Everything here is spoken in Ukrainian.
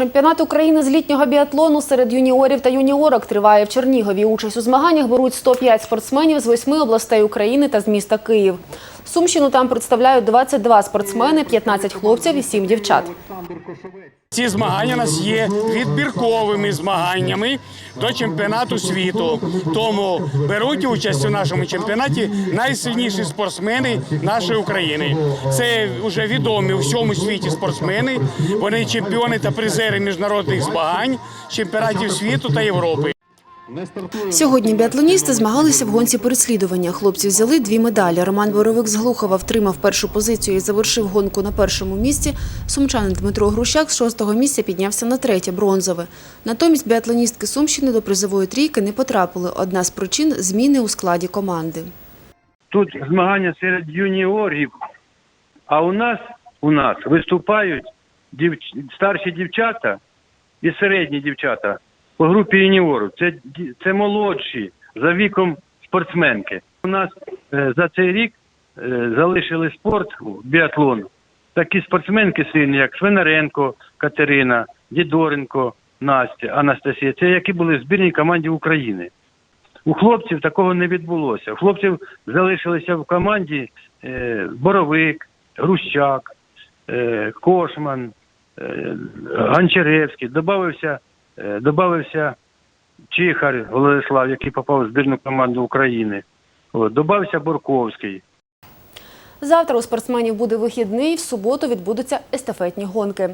Чемпіонат України з літнього біатлону серед юніорів та юніорок триває в Чернігові. Участь у змаганнях беруть 105 спортсменів з восьми областей України та з міста Київ. Сумщину там представляють 22 спортсмени, 15 хлопців і 7 дівчат. Ці змагання у нас є відбірковими змаганнями до чемпіонату світу. Тому беруть участь у нашому чемпіонаті найсильніші спортсмени нашої України. Це вже відомі у всьому світі спортсмени. Вони чемпіони та призери міжнародних змагань, чемпіонатів світу та Європи. Сьогодні біатлоністи змагалися в гонці переслідування. Хлопці взяли дві медалі. Роман Боровик з Глухова втримав першу позицію і завершив гонку на першому місці. Сумчанин Дмитро Грущак з шостого місця піднявся на третє бронзове. Натомість біатлоністки Сумщини до призової трійки не потрапили. Одна з причин зміни у складі команди. Тут змагання серед юніорів, а у нас у нас виступають дівч... старші дівчата і середні дівчата по групі юніорів. Це, це молодші за віком спортсменки. У нас е, за цей рік е, залишили спорт біатлон. Такі спортсменки сильні, як Свинаренко Катерина, Дідоренко Настя, Анастасія. Це які були в збірній команді України. У хлопців такого не відбулося. У хлопців залишилися в команді е, Боровик, Грущак, Кошман, Гончаревський. Добавився, добавився Чихар Владислав, який попав в збірну команду України. От, добавився Борковський. Завтра у спортсменів буде вихідний. В суботу відбудуться естафетні гонки.